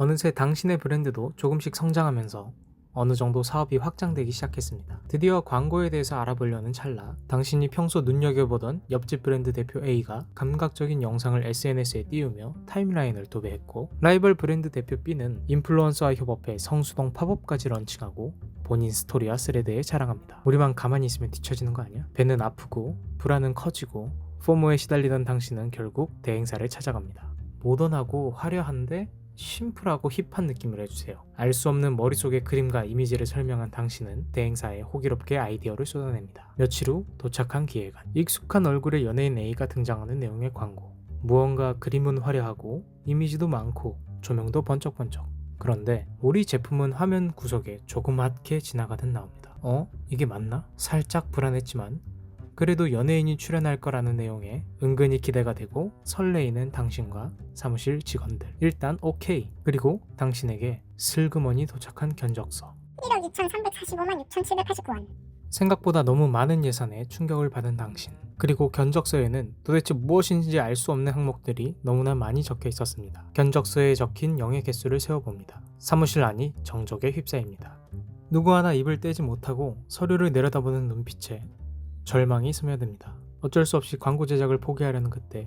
어느새 당신의 브랜드도 조금씩 성장하면서 어느 정도 사업이 확장되기 시작했습니다. 드디어 광고에 대해서 알아보려는 찰나 당신이 평소 눈여겨보던 옆집 브랜드 대표 A가 감각적인 영상을 SNS에 띄우며 타임라인을 도배했고 라이벌 브랜드 대표 B는 인플루언서와 협업해 성수동 팝업까지 런칭하고 본인 스토리와 스레드에 자랑합니다. 우리만 가만히 있으면 뒤처지는 거 아니야? 배는 아프고 불안은 커지고 포모에 시달리던 당신은 결국 대행사를 찾아갑니다. 모던하고 화려한데 심플하고 힙한 느낌을 해주세요. 알 수 없는 머릿속의 그림과 이미지를 설명한 당신은 대행사에 호기롭게 아이디어를 쏟아냅니다. 며칠 후 도착한 기획안. 익숙한 얼굴의 연예인 A가 등장하는 내용의 광고. 무언가 그림은 화려하고 이미지도 많고 조명도 번쩍번쩍. 그런데 우리 제품은 화면 구석에 조그맣게 지나가듯 나옵니다. 어? 이게 맞나? 살짝 불안했지만 그래도 연예인이 출연할 거라는 내용에 은근히 기대가 되고 설레이는 당신과 사무실 직원들. 일단 오케이. 그리고 당신에게 슬그머니 도착한 견적서. 1억 2,345만 6,789원. 생각보다 너무 많은 예산에 충격을 받은 당신. 그리고 견적서에는 도대체 무엇인지 알 수 없는 항목들이 너무나 많이 적혀 있었습니다. 견적서에 적힌 영의 개수를 세어봅니다. 사무실 안이 정적에 휩싸입니다. 누구 하나 입을 떼지 못하고 서류를 내려다보는 눈빛에 절망이 스며듭니다. 어쩔 수 없이 광고 제작을 포기하려는 그때.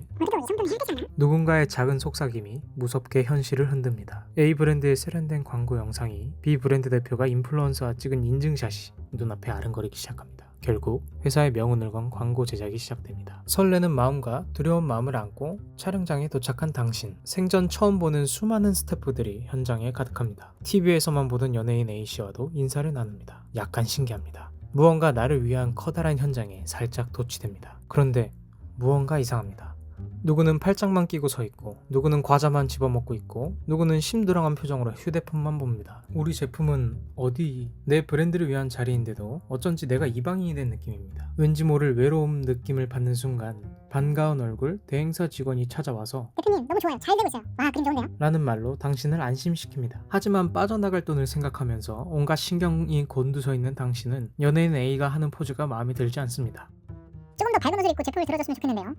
누군가의 작은 속삭임이 무섭게 현실을 흔듭니다. A 브랜드의 세련된 광고 영상이 B 브랜드 대표가 인플루언서와 찍은 인증샷이 눈앞에 아른거리기 시작합니다. 결국 회사의 명운을 건 광고 제작이 시작됩니다. 설레는 마음과 두려운 마음을 안고 촬영장에 도착한 당신. 생전 처음 보는 수많은 스태프들이 현장에 가득합니다. TV에서만 보던 연예인 A씨와도 인사를 나눕니다. 약간 신기합니다. 무언가 나를 위한 커다란 현장에 살짝 도취됩니다. 그런데 무언가 이상합니다. 누구는 팔짱만 끼고 서 있고, 누구는 과자만 집어먹고 있고, 누구는 심드렁한 표정으로 휴대폰만 봅니다. 우리 제품은 어디 내 브랜드를 위한 자리인데도 어쩐지 내가 이방인이 된 느낌입니다. 왠지 모를 외로움 느낌을 받는 순간 반가운 얼굴 대행사 직원이 찾아와서 대표님 너무 좋아요. 잘 되고 있어요. 와 그림 좋은데요? 라는 말로 당신을 안심시킵니다. 하지만 빠져나갈 돈을 생각하면서 온갖 신경이 곤두서 있는 당신은 연예인 A가 하는 포즈가 마음에 들지 않습니다. 조금 더 밝은 옷을 입고 제품을 들어줬으면 좋겠는데요.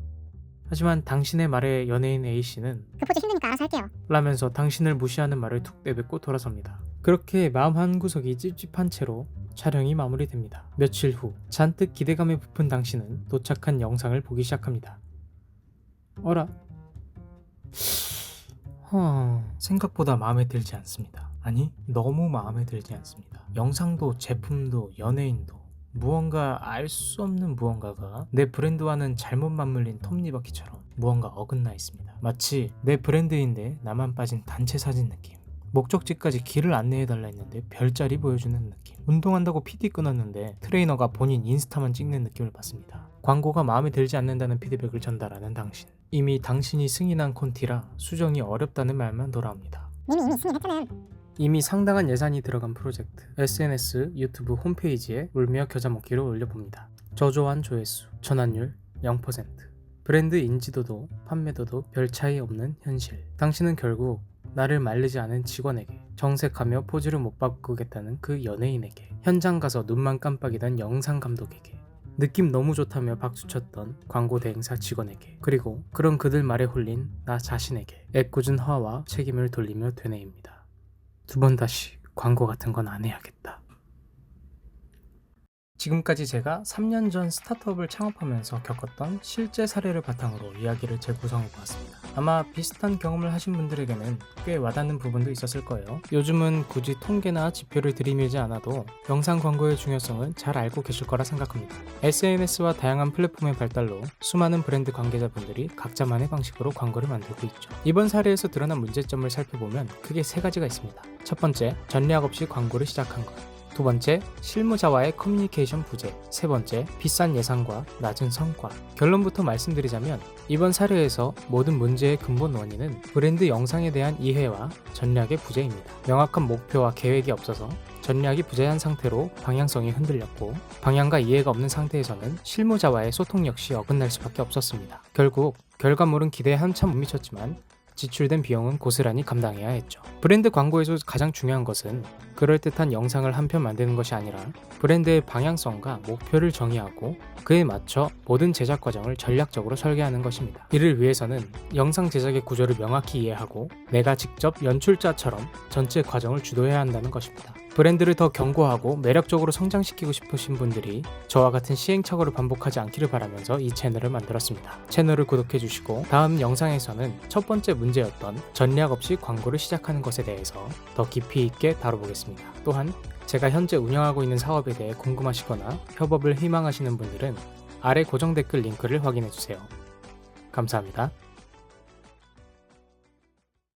하지만 당신의 말에 연예인 A씨는 그 포즈 힘드니까 알아서 할게요. 라면서 당신을 무시하는 말을 툭 내뱉고 돌아섭니다. 그렇게 마음 한구석이 찝찝한 채로 촬영이 마무리됩니다. 며칠 후 잔뜩 기대감에 부푼 당신은 도착한 영상을 보기 시작합니다. 어라? 허... 생각보다 마음에 들지 않습니다. 아니, 너무 마음에 들지 않습니다. 영상도 제품도 연예인도 무언가 알 수 없는 무언가가 내 브랜드와는 잘못 맞물린 톱니바퀴처럼 무언가 어긋나 있습니다. 마치 내 브랜드인데 나만 빠진 단체 사진 느낌. 목적지까지 길을 안내해달라 했는데 별자리 보여주는 느낌. 운동한다고 PD 끊었는데 트레이너가 본인 인스타만 찍는 느낌을 받습니다. 광고가 마음에 들지 않는다는 피드백을 전달하는 당신. 이미 당신이 승인한 콘티라 수정이 어렵다는 말만 돌아옵니다. 이미 이미 승인했잖아요. 이미 상당한 예산이 들어간 프로젝트 SNS, 유튜브 홈페이지에 울며 겨자 먹기를 올려봅니다. 저조한 조회수, 전환율 0%. 브랜드 인지도도 판매도도 별 차이 없는 현실. 당신은 결국 나를 말리지 않은 직원에게 정색하며 포즈를 못 바꾸겠다는 그 연예인에게 현장 가서 눈만 깜빡이던 영상 감독에게 느낌 너무 좋다며 박수쳤던 광고 대행사 직원에게 그리고 그런 그들 말에 홀린 나 자신에게 애꿎은 화와 책임을 돌리며 되뇌입니다. 두 번 다시 광고 같은 건 안 해야겠다. 지금까지 제가 3년 전 스타트업을 창업하면서 겪었던 실제 사례를 바탕으로 이야기를 재구성해 보았습니다. 아마 비슷한 경험을 하신 분들에게는 꽤 와닿는 부분도 있었을 거예요. 요즘은 굳이 통계나 지표를 들이밀지 않아도 영상 광고의 중요성은 잘 알고 계실 거라 생각합니다. SNS와 다양한 플랫폼의 발달로 수많은 브랜드 관계자분들이 각자만의 방식으로 광고를 만들고 있죠. 이번 사례에서 드러난 문제점을 살펴보면 크게 세 가지가 있습니다. 첫 번째, 전략 없이 광고를 시작한 것. 두 번째, 실무자와의 커뮤니케이션 부재. 세 번째, 비싼 예산과 낮은 성과. 결론부터 말씀드리자면 이번 사례에서 모든 문제의 근본 원인은 브랜드 영상에 대한 이해와 전략의 부재입니다. 명확한 목표와 계획이 없어서 전략이 부재한 상태로 방향성이 흔들렸고 방향과 이해가 없는 상태에서는 실무자와의 소통 역시 어긋날 수밖에 없었습니다. 결국 결과물은 기대에 한참 못 미쳤지만 지출된 비용은 고스란히 감당해야 했죠. 브랜드 광고에서 가장 중요한 것은 그럴듯한 영상을 한 편 만드는 것이 아니라 브랜드의 방향성과 목표를 정의하고 그에 맞춰 모든 제작 과정을 전략적으로 설계하는 것입니다. 이를 위해서는 영상 제작의 구조를 명확히 이해하고 내가 직접 연출자처럼 전체 과정을 주도해야 한다는 것입니다. 브랜드를 더 견고하고 매력적으로 성장시키고 싶으신 분들이 저와 같은 시행착오를 반복하지 않기를 바라면서 이 채널을 만들었습니다. 채널을 구독해 주시고 다음 영상에서는 첫 번째 문제였던 전략 없이 광고를 시작하는 것에 대해서 더 깊이 있게 다뤄보겠습니다. 또한 제가 현재 운영하고 있는 사업에 대해 궁금하시거나 협업을 희망하시는 분들은 아래 고정 댓글 링크를 확인해 주세요. 감사합니다.